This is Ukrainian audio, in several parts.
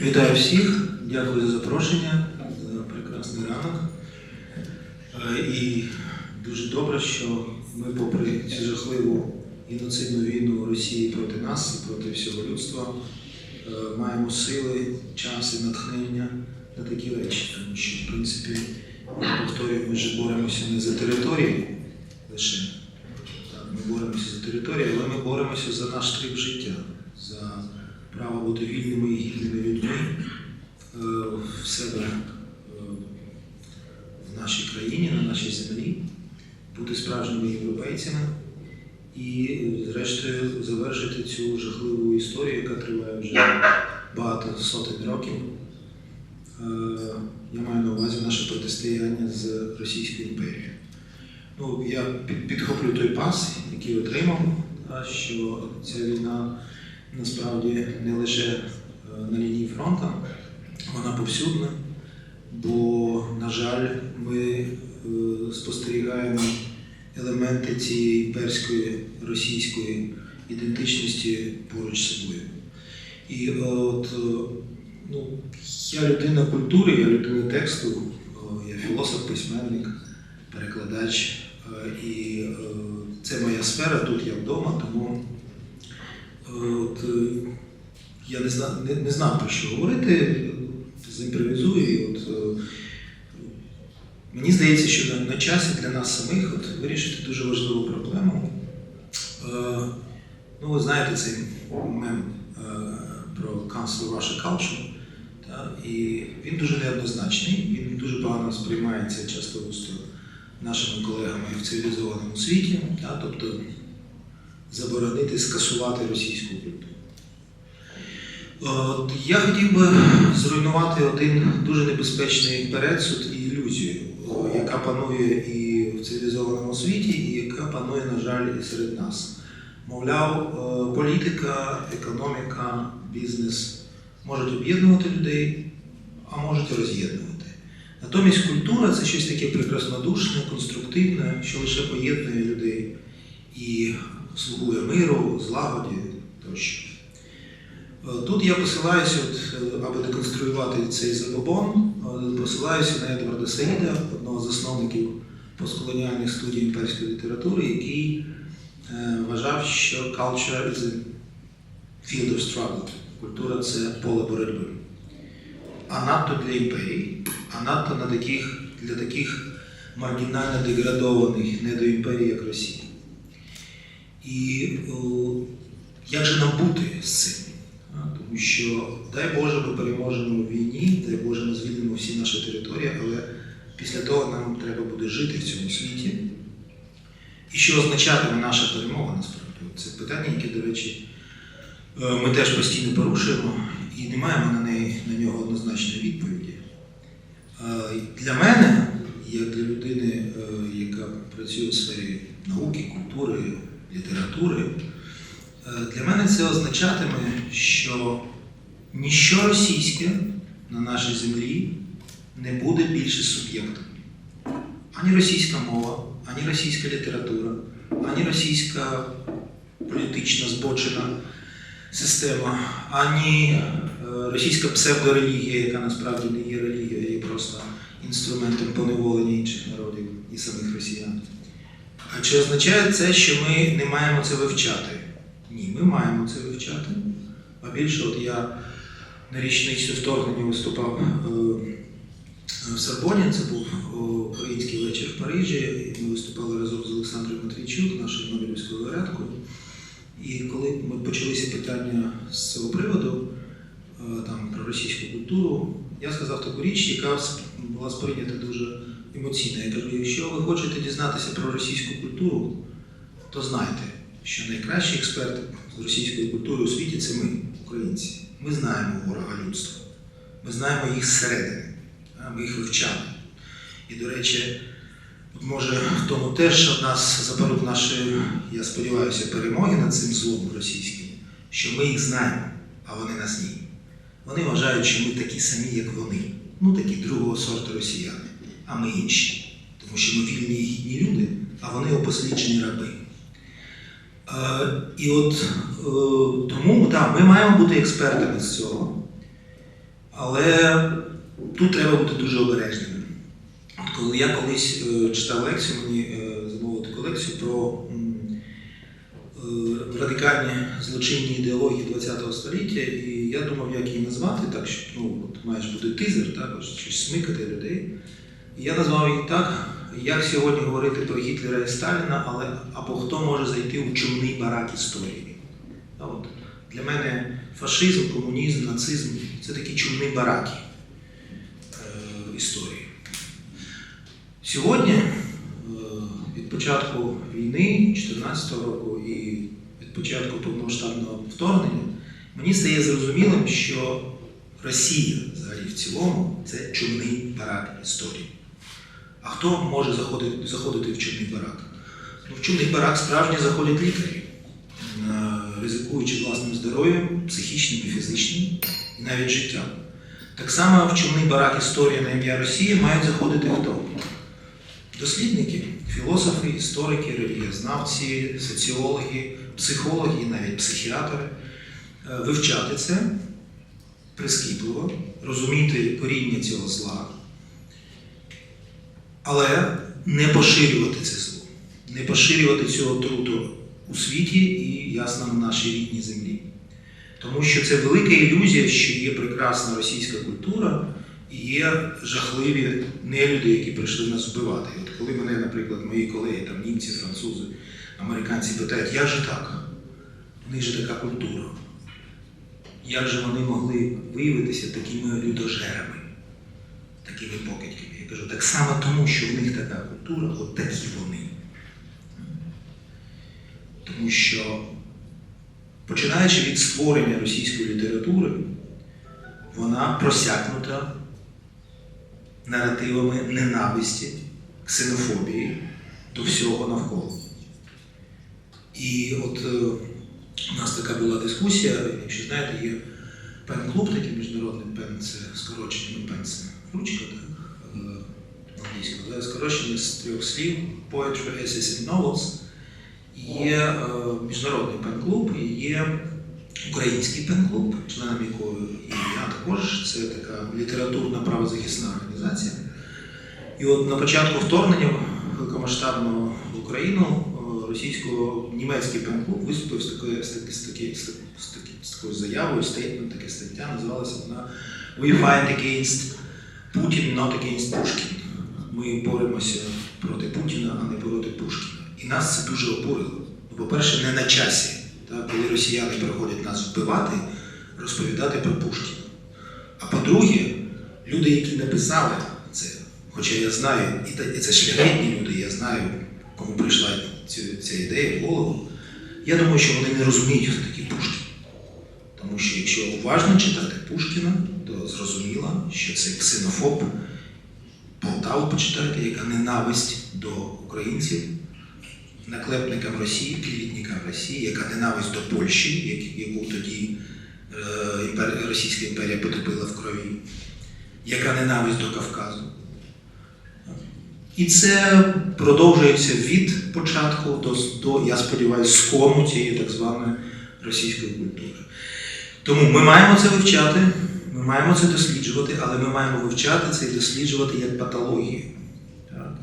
Вітаю всіх, дякую за запрошення, за прекрасний ранок. Е, І дуже добре, що ми, попри цю жахливу геноцидну війну Росії проти нас і проти всього людства, е, маємо сили, час і натхнення на такі речі. Тому що, в принципі, я повторюю, ми ж боремося не за території лише. Так, ми боремося за територію, але ми боремося за наш трip життя, за право бути вільними і гідними людьми е, в себе е, в нашій країні, на нашій землі, бути справжніми європейцями і, зрештою, завершити цю жахливу історію, яка триває вже багато сотень років. Е, Я маю на увазі наше протистояння з Російською імперією. Ну, я під- підхоплю той пас, який отримав, що ця війна насправді не лише е, на лінії фронту, вона повсюдна, бо, на жаль, ми е, спостерігаємо елементи цієї імперської російської ідентичності поруч з собою. І е, от ну, я людина культури, я людина тексту, я філософ, письменник, перекладач. І це моя сфера, тут я вдома, тому от, е, я не знав, не, не знав про що говорити, зімпровізую. І от, е, мені здається, що на, на часі для нас самих от, вирішити дуже важливу проблему. Е, ну, ви знаєте цей мем е, про cancel Russia culture. Та, і він дуже неоднозначний, він дуже погано сприймається часто густо нашими колегами в цивілізованому світі, та, тобто заборонити, скасувати російську культуру. От, я хотів би зруйнувати один дуже небезпечний передсуд і ілюзію, яка панує і в цивілізованому світі, і яка панує, на жаль, і серед нас. Мовляв, е, політика, економіка, бізнес можуть об'єднувати людей, а можуть роз'єднувати. Натомість культура це щось таке прекраснодушне, конструктивне, що лише поєднує людей і слугує миру, злагоді тощо. Е, Тут я посилаюся, от, е, аби деконструювати цей забобон, е, посилаюся на Едварда Саїда, одного з засновників постколоніальних студій імперської літератури, який е, вважав, що culture is a field of struggle. Культура це поле боротьби. А надто для імперії, а надто на таких, для таких маргінально деградованих не до імперії, як Росія. І о, як же нам бути з цим? Тому що, дай Боже, ми переможемо в війні, дай Боже, ми звільнимо всі наші території, але після того нам треба буде жити в цьому світі. І що означатиме наша перемога насправді? Це питання, яке, до речі, е, ми теж постійно порушуємо і не маємо на, неї, на нього однозначної відповіді. Е, Для мене, як для людини, е, яка працює в сфері науки, культури, літератури, е, для мене це означатиме, що ніщо російське на нашій землі не буде більше суб'єктом. Ані російська мова, ані російська література, ані російська політична збочена система, ані е, російська псевдорелігія, яка насправді не є релігією, є просто інструментом поневолення інших народів і самих росіян. А чи означає це, що ми не маємо це вивчати? Ні, ми маємо це вивчати. А більше, от я на річницю вторгнення виступав е, в Сорбоні, це був український вечір в Парижі. Ми виступали разом з Олександром Матвійчук, нашою Нобелівською лауреаткою. І коли ми почалися питання з цього приводу, е, там про російську культуру, я сказав таку річ, яка була сприйнята дуже емоційно. Я кажу, якщо ви хочете дізнатися про російську культуру, то знайте, що найкращі експерти з російської культури у світі це ми, українці. Ми знаємо ворога людства. Ми знаємо їх зсередини, ми їх вивчали. І, до речі, може в тому теж з запорук нашої, я сподіваюся, перемоги над цим злом російським, що ми їх знаємо, а вони нас ні. Вони вважають, що ми такі самі, як вони. Ну такі другого сорту росіяни, а ми інші. Тому що ми вільні і гідні люди, а вони опосліджені раби. Е, і от е, тому так, ми маємо бути експертами з цього. Але тут треба бути дуже обережним. От коли я колись е, читав лекцію, мені е, замовили таку лекцію про е, радикальні злочинні ідеології ХХ століття, і я думав, як її назвати, так що ну, от маєш бути тизер, так, щось смикати людей. Я назвав її так, як сьогодні говорити про Гітлера і Сталіна, але або хто може зайти у чумний барак історії. От для мене фашизм, комунізм, нацизм це такі чумні бараки е, історії. Сьогодні, е, від початку війни 2014 року і від початку повномасштабного вторгнення, мені стає зрозумілим, що Росія взагалі в цілому це чумний барак історії. А хто може заходити, заходити в чумний барак? Ну, в чумний барак справжні заходять лікарі, е, ризикуючи власним здоров'ям, психічним і фізичним, і навіть життям. Так само в чумний барак історії на ім'я Росії мають заходити хто? Дослідники, філософи, історики, релігієзнавці, соціологи, психологи і навіть психіатри Е, вивчати це прискіпливо, розуміти коріння цього зла, але не поширювати це зло, не поширювати цю отруту у світі і, ясно, на нашій рідній землі. Тому що це велика ілюзія, що є прекрасна російська культура і є жахливі нелюди, які прийшли нас вбивати. І от коли мене, наприклад, мої колеги, там німці, французи, американці питають, як же так? У них же така культура. Як же вони могли виявитися такими людожерами, такими покидьками? Я кажу, так само тому, що в них така культура, от такі вони. Тому що, починаючи від створення російської літератури, вона просякнута наративами ненависті, ксенофобії до всього навколо. І от е, у нас така була дискусія, якщо знаєте, є пен-клуб, такий міжнародний пен, це скорочення, ну, пен ручка, так, е, англійською, але скорочення з трьох слів Poetry, Essays and Novels. Є е, міжнародний пен-клуб є український пен-клуб, членом якої і я також, це така літературна правозахисна організація. І от на початку вторгнення великомасштабного в Україну е, російсько-німецький пен-клуб виступив з такою, з, таки- з, таки- з, такою заявою, стейтмент, така стаття, називалася вона We fight against Putin, not against Pushkin. Ми боремося проти Путіна, а не проти Пушкіна. І нас це дуже обурило. Ну, По-перше, не на часі, так, коли росіяни приходять нас вбивати, розповідати про Пушкіна. А по-друге, люди, які написали це, хоча я знаю, і це шляхетні люди, я знаю, кому прийшла ця, ця ідея в голову, я думаю, що вони не розуміють, хто такий Пушкін. Тому що якщо уважно читати Пушкіна, то зрозуміло, що це ксенофоб. Полтаву почитайте, яка ненависть до українців, наклепникам Росії, клівітникам Росії, яка ненависть до Польщі, яку тоді е, Російська імперія потопила в крові, яка ненависть до Кавказу. І це продовжується від початку до, до я сподіваюся, скону цієї так званої російської культури. Тому ми маємо це вивчати, ми маємо це досліджувати, але ми маємо вивчати це і досліджувати як патологію,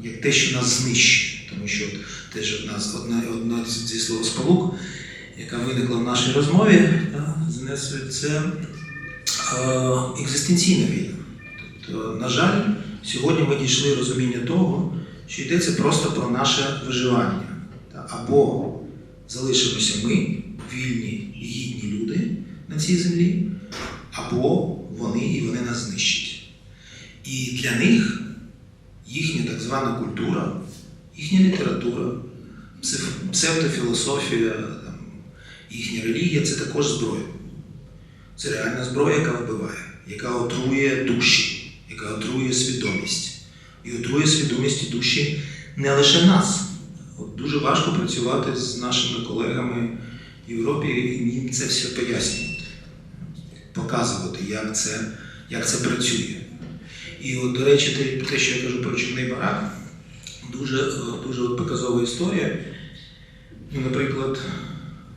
як те, що нас знищує. Тому що теж з- одна, одна зі словосполук, яка виникла в нашій розмові це екзистенційна війна. Тобто, на жаль, сьогодні ми дійшли розуміння того, що йдеться просто про наше виживання. Або залишимося ми, вільні і гідні люди на цій землі, або вони і вони нас знищать. І для них їхня так звана культура, їхня література, псевдофілософія, їхня релігія це також зброя. Це реальна зброя, яка вбиває, яка отрує душі, яка отрує свідомість. І отрує свідомість і душі не лише нас. От дуже важко працювати з нашими колегами в Європі і їм це все пояснювати, показувати, як це, як це працює. І от, до речі, те, те, що я кажу про чорний барак, дуже, е, дуже от показова історія. Ну, наприклад,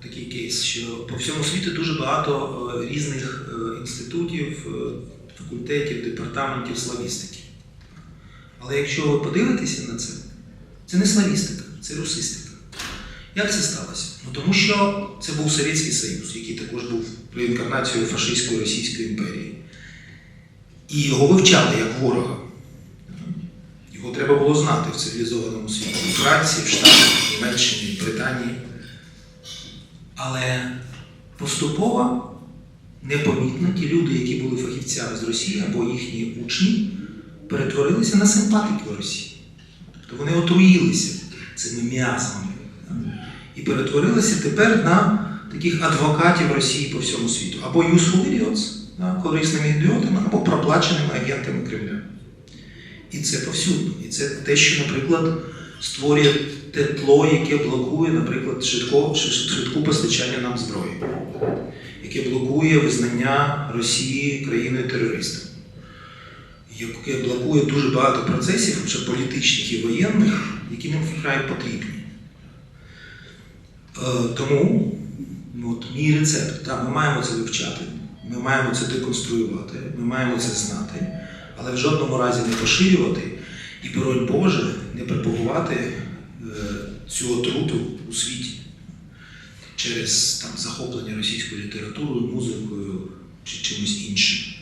такий кейс, що по всьому світу дуже багато е, різних е, інститутів, факультетів, департаментів славістики. Але якщо ви подивитеся на це, це не славістика, це русистика. Як це сталося? Ну тому що це був Совєтський Союз, який також був реінкарнацією фашистської Російської імперії. І його вивчали як ворога. Його треба було знати в цивілізованому світі. У Франції, в Штатах, Німеччині, Британії. Але поступово, непомітно, ті люди, які були фахівцями з Росії або їхні учні, перетворилися на симпатиків Росії. Тобто вони отруїлися цими м'язами і перетворилися тепер на таких адвокатів Росії по всьому світу. Або да, корисними ідіотами, або проплаченими агентами Кремля. І це повсюдно. І це те, що, наприклад, створює те тло, яке блокує, наприклад, швидко, швидку постачання нам зброї, яке блокує визнання Росії країною терористом, яке блокує дуже багато процесів, вже політичних і воєнних, які нам вкрай потрібні. Е, Тому ну, от, мій рецепт, так, ми маємо це вивчати, ми маємо це деконструювати, ми маємо це знати, але в жодному разі не поширювати і, боронь Боже, не пропагувати е, цю отруту у світі через там, захоплення російською літературою, музикою чи чимось іншим.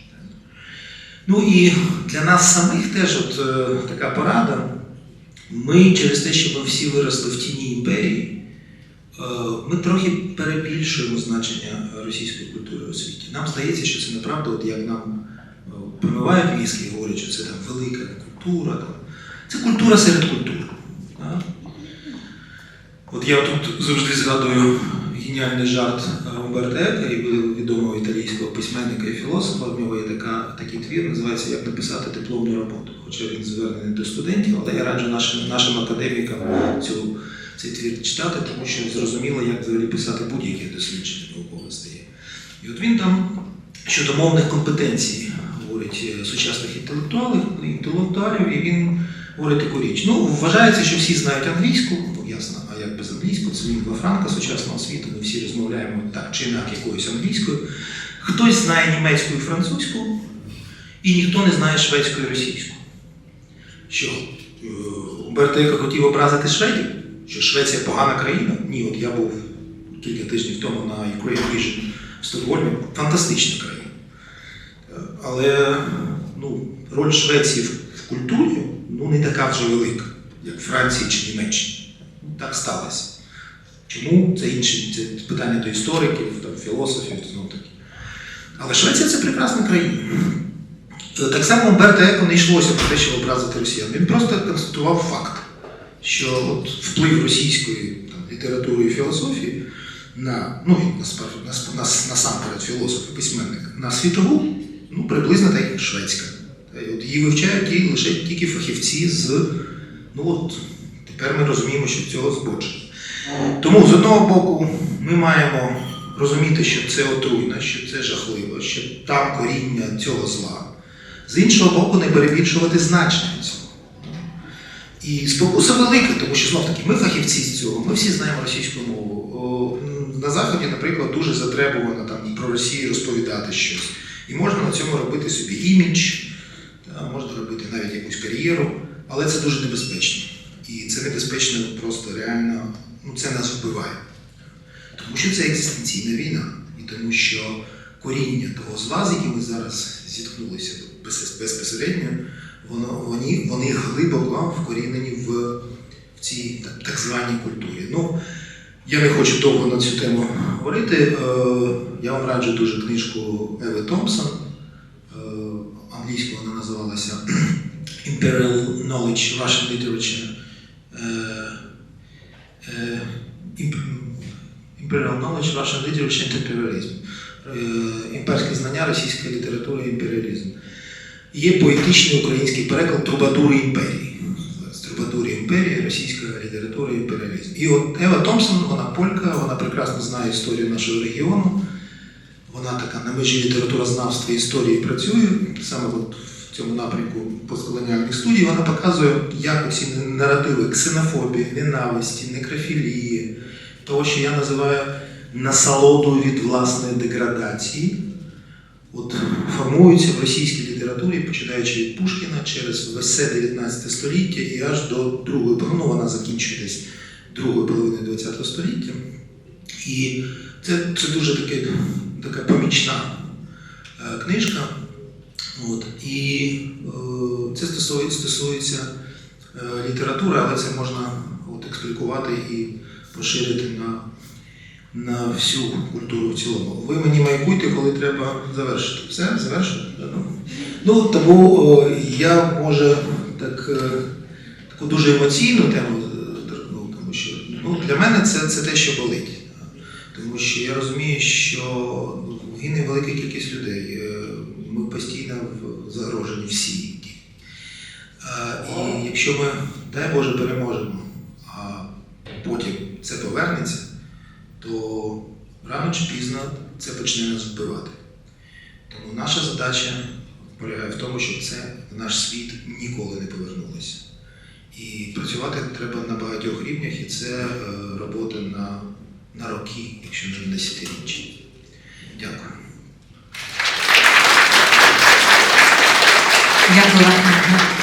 Ну і для нас самих теж от, е, така порада. Ми через те, що ми всі виросли в тіні імперії, ми трохи перебільшуємо значення російської культури у світі. Нам здається, що це неправда, от як нам е, промивають мізки і говорять, що це там велика культура. Це культура серед культур. От я тут завжди згадую геніальний жарт Умберто Еко, і відомого італійського письменника і філософа. В нього є така, такий твір, називається Як написати дипломну роботу. Хоча він звернений до студентів, але я раджу нашим, нашим академікам цю, цей твір читати, тому що зрозуміло, як взагалі писати будь-яке дослідження наукове стає. І от він там щодо мовних компетенцій говорить е, сучасних інтелектуалів, інтелектуалів, і він говорить таку річ. Ну, вважається, що всі знають англійську, ну ясно, а як без англійської, це лінгва франка сучасного світу, ми всі розмовляємо так чи інак якоюсь англійською. Хтось знає німецьку і французьку, і ніхто не знає шведську і російську. Що е, Умберто Еко хотів образити шведів, що Швеція погана країна. Ні, от я був кілька тижнів тому на Ukraine Vision в Стокгольмі. Фантастична країна. Е, Але ну, роль Швеції в культурі ну, не така вже велика, як Франції чи Німеччині. Так сталося. Чому це інше це питання до істориків, там, філософів, знов таки. Але Швеція це прекрасна країна. Е, Так само Умберто Еко не йшлося про те, щоб образити росіян. Він просто констатував факт, що от вплив російської там, літератури і філософії на, ну, він насправді, нас- нас- насамперед філософ і письменник, на світову, ну, приблизно так, як шведська. От її вивчають ті, лише тільки фахівці з. Ну от тепер ми розуміємо, що цього збочення. Тому з одного боку ми маємо розуміти, що це отруйно, що це жахливо, що там коріння цього зла. З іншого боку, не перебільшувати значення цього. І спокуса велика, тому що знов таки ми фахівці з цього, ми всі знаємо російську мову. На Заході, наприклад, дуже затребувано там про Росію розповідати щось. І можна на цьому робити собі імідж, можна робити навіть якусь кар'єру, але це дуже небезпечно. І це небезпечно просто реально, ну це нас вбиває. Тому що це екзистенційна війна, і тому що коріння того зла, з яким ми зараз зіткнулися без- безпосередньо, вони, вони глибоко вкорінені в, в цій так, так званій культурі. Ну, я не хочу довго на цю тему говорити. Е, Я вам раджу дуже книжку Еви Томпсон. Е, Англійською вона називалася Imperial Knowledge Russian Literature. Е, Imperial Knowledge Russian Literature and Imperialism. Імперське знання російської літератури і імперіалізм. Є поетичний український переклад Трубадури імперії. Трубадури імперії, російська література імперіалізм. І от Ева Томпсон, вона полька, вона прекрасно знає історію нашого регіону. Вона така на межі літературознавства і історії працює. Саме от в цьому напрямку постколоніальних студій вона показує, як ці наративи ксенофобії, ненависті, некрофілії, того, що я називаю насолодою від власної деградації, от, формуються в російській літературі, починаючи від Пушкіна через весе 19 століття і аж до другої половини, ну, вона закінчує десь другої половини ХХ століття. І це, це дуже таки, така помічна е, книжка. От, і е, це стосується, стосується е, літератури, але це можна от, експлікувати і поширити на, на всю культуру в цілому. Ви мені майкуйте, коли треба завершити. Все, завершено? Ну, тому е, я може так, е, таку дуже емоційну тему е, торкнув, тому що ну, для мене це, це те, що болить. Тому що я розумію, що ну, гине велика кількість людей. Ми постійно загрожені всі. І якщо ми, дай Боже, переможемо, а потім це повернеться, то рано чи пізно це почне нас вбивати. Тому наша задача полягає в тому, щоб це в наш світ ніколи не повернулося. І працювати треба на багатьох рівнях, і це е, робота на, на роки, якщо не на десятиріччя. Дякую. Дякую.